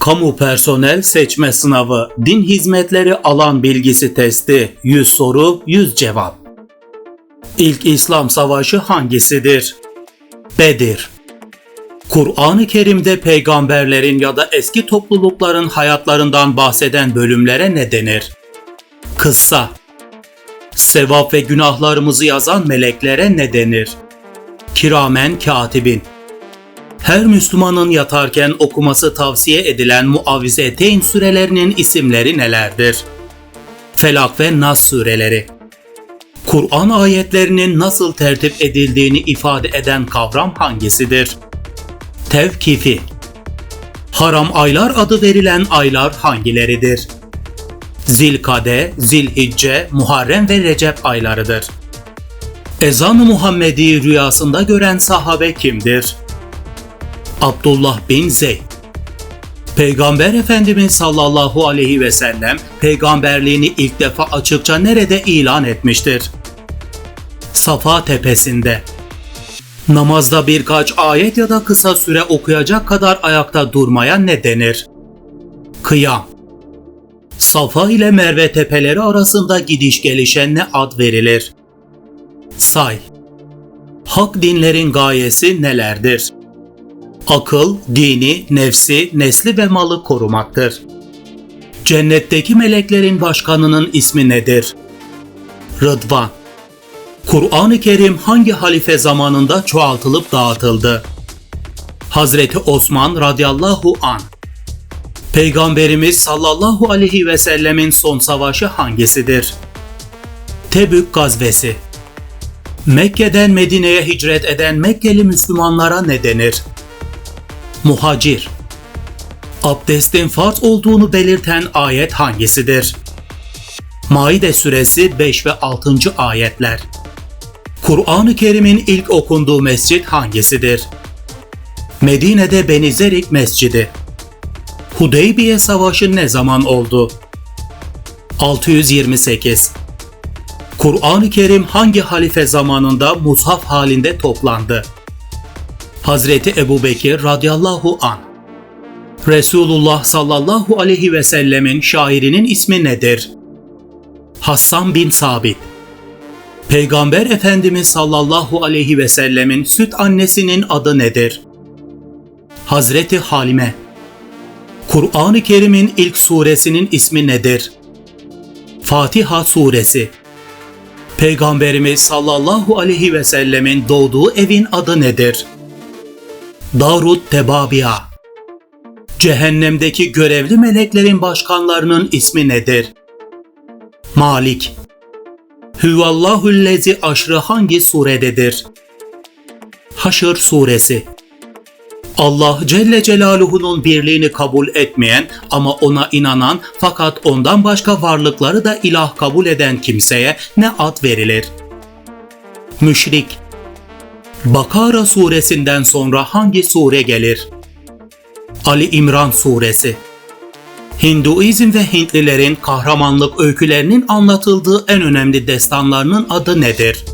Kamu personel seçme sınavı, din hizmetleri alan bilgisi testi, 100 soru, 100 cevap. İlk İslam savaşı hangisidir? Bedir. Kur'an-ı Kerim'de peygamberlerin ya da eski toplulukların hayatlarından bahseden bölümlere ne denir? Kıssa. Sevap ve günahlarımızı yazan meleklere ne denir? Kiramen katibin. Her Müslümanın yatarken okuması tavsiye edilen Muavvizeteyn sürelerinin isimleri nelerdir? Felak ve Nas süreleri. Kur'an ayetlerinin nasıl tertip edildiğini ifade eden kavram hangisidir? Tevkifi. Haram aylar adı verilen aylar hangileridir? Zilkade, Zilhicce, Muharrem ve Recep aylarıdır. Ezan-ı Muhammedi rüyasında gören sahabe kimdir? Abdullah bin Zeyd. Peygamber Efendimiz sallallahu aleyhi ve sellem peygamberliğini ilk defa açıkça nerede ilan etmiştir? Safa tepesinde. Namazda birkaç ayet ya da kısa süre okuyacak kadar ayakta durmaya ne denir? Kıyam. Safa ile Merve tepeleri arasında gidiş gelişe ne ad verilir? Say. Hak dinlerin gayesi nelerdir? Akıl, dini, nefsi, nesli ve malı korumaktır. Cennetteki meleklerin başkanının ismi nedir? Rıdvan. Kur'an-ı Kerim hangi halife zamanında çoğaltılıp dağıtıldı? Hazreti Osman radıyallahu an. Peygamberimiz sallallahu aleyhi ve sellemin son savaşı hangisidir? Tebük gazvesi. Mekke'den Medine'ye hicret eden Mekkeli Müslümanlara ne denir? Muhacir. Abdestin farz olduğunu belirten ayet hangisidir? Maide suresi 5 ve 6. ayetler. Kur'an-ı Kerim'in ilk okunduğu mescit hangisidir? Medine'de Beni Zerik Mescidi. Hudeybiye Savaşı ne zaman oldu? 628. Kur'an-ı Kerim hangi halife zamanında mushaf halinde toplandı? Hazreti Ebu Bekir radıyallahu an. Resulullah sallallahu aleyhi ve sellemin şairinin ismi nedir? Hassan bin Sabit. Peygamber Efendimiz sallallahu aleyhi ve sellemin süt annesinin adı nedir? Hazreti Halime. Kur'an-ı Kerim'in ilk suresinin ismi nedir? Fatiha suresi. Peygamberimiz sallallahu aleyhi ve sellemin doğduğu evin adı nedir? Darut Tebabiya. Cehennemdeki görevli meleklerin başkanlarının ismi nedir? Malik. Hüvallahullezi aşrı hangi surededir? Haşr suresi. Allah Celle Celaluhu'nun birliğini kabul etmeyen ama ona inanan fakat ondan başka varlıkları da ilah kabul eden kimseye ne ad verilir? Müşrik. Bakara suresinden sonra hangi sure gelir? Ali İmran suresi. Hinduizm ve Hintlilerin kahramanlık öykülerinin anlatıldığı en önemli destanlarının adı nedir?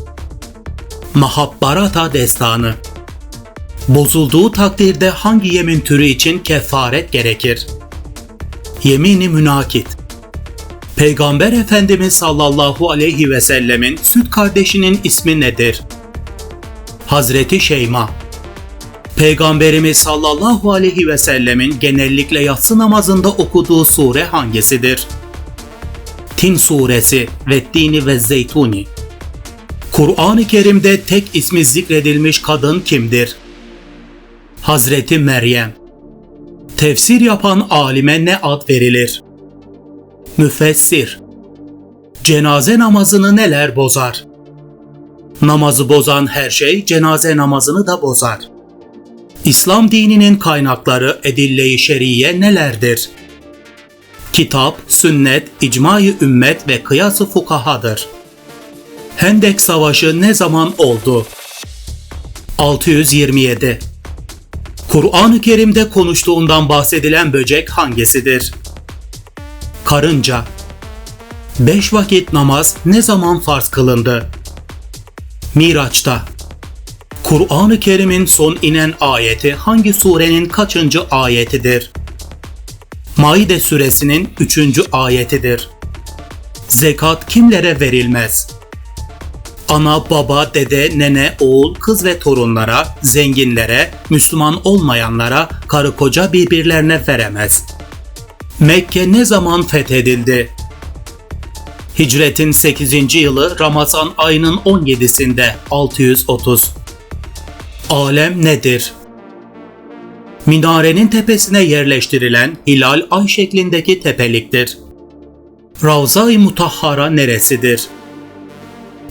Mahabbarata destanı. Bozulduğu takdirde hangi yemin türü için kefaret gerekir? Yemini münakit. Peygamber Efendimiz sallallahu aleyhi ve sellemin süt kardeşinin ismi nedir? Hazreti Şeyma. Peygamberimiz sallallahu aleyhi ve sellemin genellikle yatsı namazında okuduğu sure hangisidir? Tin suresi ve Dini ve Zeytuni. Kur'an-ı Kerim'de tek ismi zikredilmiş kadın kimdir? Hazreti Meryem. Tefsir yapan alime ne ad verilir? Müfessir. Cenaze namazını neler bozar? Namazı bozan her şey cenaze namazını da bozar. İslam dininin kaynakları edille-i şeriye nelerdir? Kitap, sünnet, icma-i ümmet ve kıyas-ı fukahadır. Hendek Savaşı ne zaman oldu? 627 Kur'an-ı Kerim'de konuştuğundan bahsedilen böcek hangisidir? Karınca Beş vakit namaz ne zaman farz kılındı? Miraç'ta Kur'an-ı Kerim'in son inen ayeti hangi surenin kaçıncı ayetidir? Maide suresinin 3. ayetidir. Zekat kimlere verilmez? Ana, baba, dede, nene, oğul, kız ve torunlara, zenginlere, Müslüman olmayanlara, karı koca birbirlerine veremez. Mekke ne zaman fethedildi? Hicretin 8. yılı Ramazan ayının 17'sinde 630. Alem nedir? Minarenin tepesine yerleştirilen hilal ay şeklindeki tepeliktir. Ravza-i Mutahhara neresidir?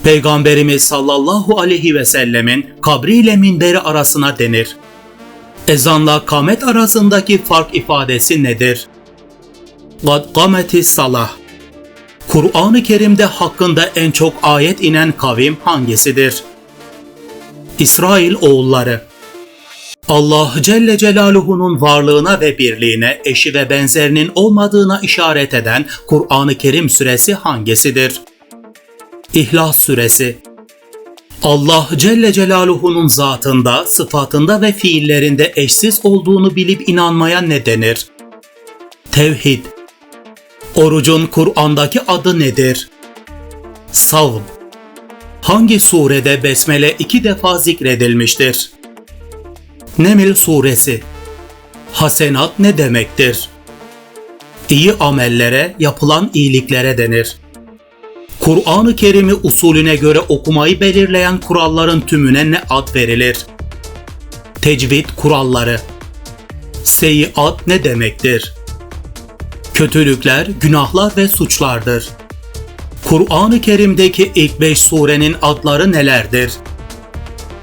Peygamberimiz sallallahu aleyhi ve sellemin kabri ile minberi arasına denir. Ezanla kamet arasındaki fark ifadesi nedir? Kad kameti salah Kur'an-ı Kerim'de hakkında en çok ayet inen kavim hangisidir? İsrail oğulları. Allah Celle Celaluhu'nun varlığına ve birliğine eşi ve benzerinin olmadığına işaret eden Kur'an-ı Kerim suresi hangisidir? İhlas suresi. Allah Celle Celaluhu'nun zatında, sıfatında ve fiillerinde eşsiz olduğunu bilip inanmaya ne denir? Tevhid. Orucun Kur'an'daki adı nedir? Savm. Hangi surede besmele iki defa zikredilmiştir? Neml suresi. Hasenat ne demektir? İyi amellere, yapılan iyiliklere denir. Kur'an-ı Kerim'i usulüne göre okumayı belirleyen kuralların tümüne ne ad verilir? Tecvid kuralları. Seyiat ne demektir? Kötülükler, günahlar ve suçlardır. Kur'an-ı Kerim'deki ilk beş surenin adları nelerdir?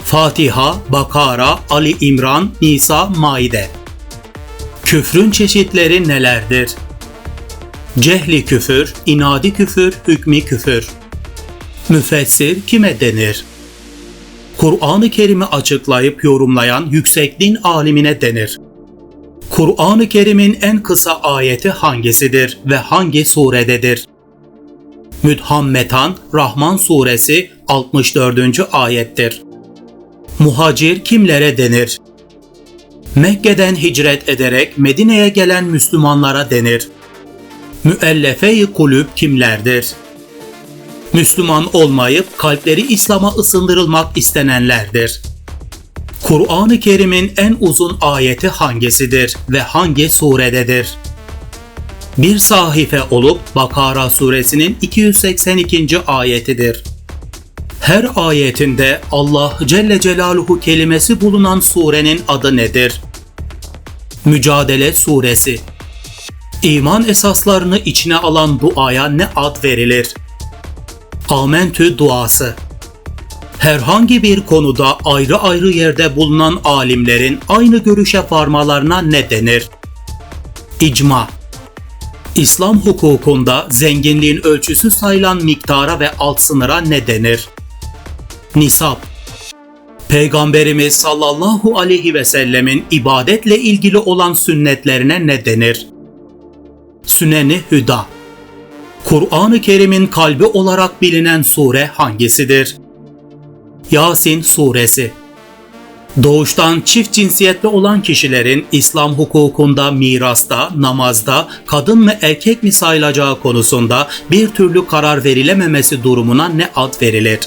Fatiha, Bakara, Ali İmran, Nisa, Maide. Küfrün çeşitleri nelerdir? Cehli küfür, inadi küfür, hükmi küfür. Müfessir kime denir? Kur'an-ı Kerim'i açıklayıp yorumlayan yüksek din alimine denir. Kur'an-ı Kerim'in en kısa ayeti hangisidir ve hangi surededir? Müdhammetan Rahman suresi 64. ayettir. Muhacir kimlere denir? Mekke'den hicret ederek Medine'ye gelen Müslümanlara denir. Müellefe-i kulüp kimlerdir? Müslüman olmayıp kalpleri İslam'a ısındırılmak istenenlerdir. Kur'an-ı Kerim'in en uzun ayeti hangisidir ve hangi surededir? Bir sahife olup Bakara suresinin 282. ayetidir. Her ayetinde Allah Celle Celaluhu kelimesi bulunan surenin adı nedir? Mücadele suresi. İman esaslarını içine alan duaya ne ad verilir? Amentü duası. Herhangi bir konuda ayrı ayrı yerde bulunan alimlerin aynı görüşe varmalarına ne denir? İcma. İslam hukukunda zenginliğin ölçüsü sayılan miktara ve alt sınıra ne denir? Nisab Peygamberimiz sallallahu aleyhi ve sellemin ibadetle ilgili olan sünnetlerine ne denir? Süneni Hüda Kur'an-ı Kerim'in kalbi olarak bilinen sure hangisidir? Yasin Suresi Doğuştan çift cinsiyetli olan kişilerin İslam hukukunda mirasta, namazda kadın mı erkek mi sayılacağı konusunda bir türlü karar verilememesi durumuna ne ad verilir?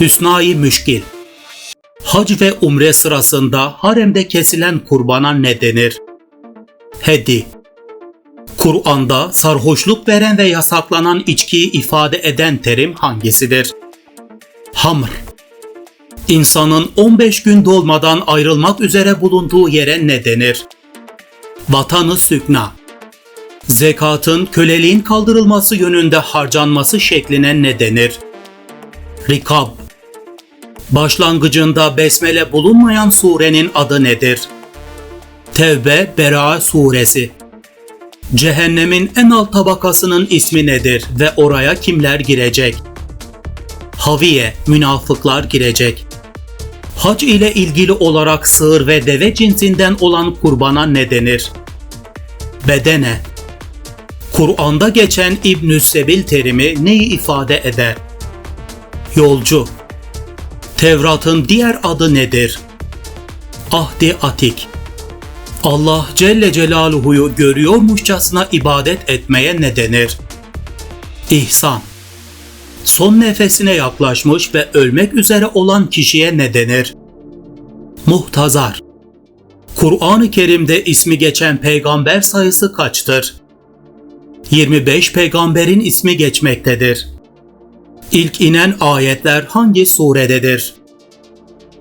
Hüsnai Müşkil Hac ve umre sırasında haremde kesilen kurbana ne denir? Hedi Kur'an'da sarhoşluk veren ve yasaklanan içkiyi ifade eden terim hangisidir? Hamr İnsanın 15 gün dolmadan ayrılmak üzere bulunduğu yere ne denir? Vatanı sükna Zekatın köleliğin kaldırılması yönünde harcanması şekline ne denir? Rikab Başlangıcında besmele bulunmayan surenin adı nedir? Tevbe Bera suresi Cehennemin en alt tabakasının ismi nedir ve oraya kimler girecek? Haviye, münafıklar girecek. Hac ile ilgili olarak sığır ve deve cinsinden olan kurbana ne denir? Bedene. Kur'an'da geçen İbn-i Sebil terimi neyi ifade eder? Yolcu. Tevrat'ın diğer adı nedir? Ahdi Atik. Allah Celle Celaluhu'yu görüyormuşçasına ibadet etmeye ne denir? İhsan Son nefesine yaklaşmış ve ölmek üzere olan kişiye ne denir? Muhtazar Kur'an-ı Kerim'de ismi geçen peygamber sayısı kaçtır? 25 peygamberin ismi geçmektedir. İlk inen ayetler hangi surededir?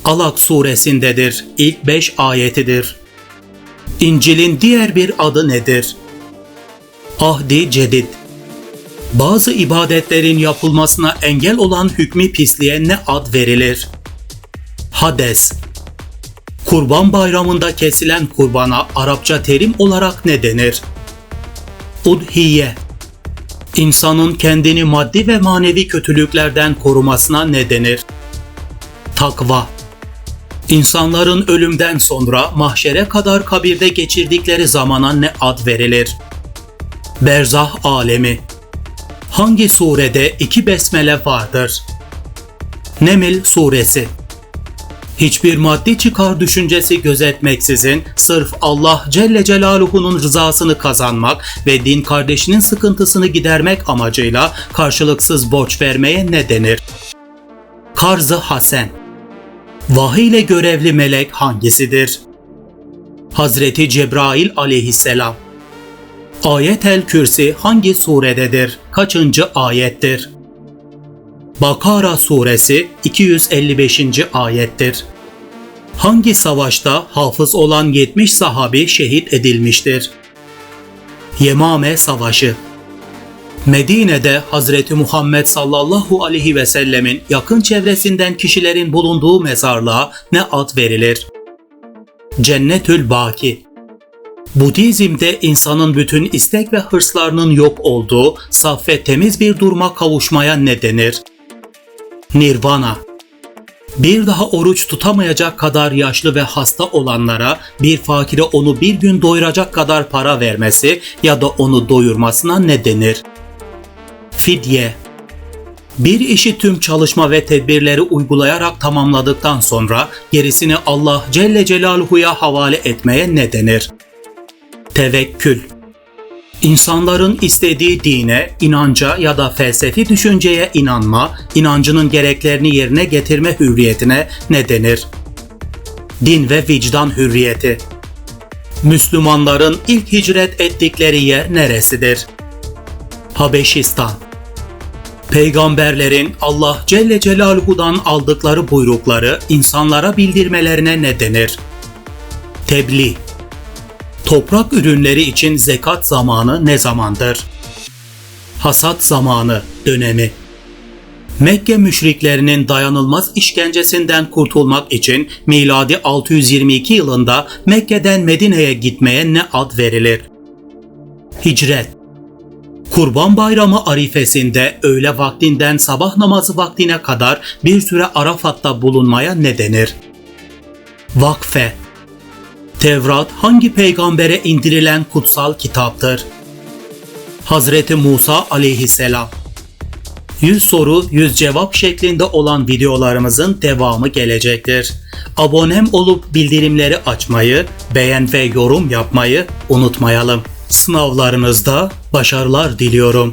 Alak suresindedir. İlk 5 ayetidir. İncil'in diğer bir adı nedir? Ahdi Cedid Bazı ibadetlerin yapılmasına engel olan hükmü pisliğe ne ad verilir? Hades Kurban bayramında kesilen kurbana Arapça terim olarak ne denir? Udhiye İnsanın kendini maddi ve manevi kötülüklerden korumasına ne denir? Takva İnsanların ölümden sonra mahşere kadar kabirde geçirdikleri zamana ne ad verilir? Berzah alemi Hangi surede iki besmele vardır? Neml suresi Hiçbir maddi çıkar düşüncesi gözetmeksizin sırf Allah Celle Celaluhu'nun rızasını kazanmak ve din kardeşinin sıkıntısını gidermek amacıyla karşılıksız borç vermeye ne denir? Karzı Hasen Vahiy ile görevli melek hangisidir? Hazreti Cebrail aleyhisselam Ayet-el Kürsi hangi surededir? Kaçıncı ayettir? Bakara suresi 255. ayettir. Hangi savaşta hafız olan 70 sahabi şehit edilmiştir? Yemame Savaşı Medine'de Hazreti Muhammed sallallahu aleyhi ve sellemin yakın çevresinden kişilerin bulunduğu mezarlığa ne ad verilir? Cennetül Baki Budizm'de insanın bütün istek ve hırslarının yok olduğu saf ve temiz bir duruma kavuşmaya ne denir? Nirvana bir daha oruç tutamayacak kadar yaşlı ve hasta olanlara bir fakire onu bir gün doyuracak kadar para vermesi ya da onu doyurmasına ne denir? Fidye bir işi tüm çalışma ve tedbirleri uygulayarak tamamladıktan sonra gerisini Allah Celle Celaluhu'ya havale etmeye ne denir? Tevekkül İnsanların istediği dine, inanca ya da felsefi düşünceye inanma, inancının gereklerini yerine getirme hürriyetine ne denir? Din ve vicdan hürriyeti. Müslümanların ilk hicret ettikleri yer neresidir? Habeşistan. Peygamberlerin Allah Celle Celaluhu'dan aldıkları buyrukları insanlara bildirmelerine ne denir? Tebliğ Toprak ürünleri için zekat zamanı ne zamandır? Hasat zamanı dönemi. Mekke müşriklerinin dayanılmaz işkencesinden kurtulmak için miladi 622 yılında Mekke'den Medine'ye gitmeye ne ad verilir? Hicret. Kurban Bayramı arifesinde öğle vaktinden sabah namazı vaktine kadar bir süre Arafat'ta bulunmaya ne denir? Vakfe Tevrat hangi peygambere indirilen kutsal kitaptır? Hazreti Musa aleyhisselam 100 soru 100 cevap şeklinde olan videolarımızın devamı gelecektir. Abonem olup bildirimleri açmayı, beğen ve yorum yapmayı unutmayalım. Sınavlarınızda başarılar diliyorum.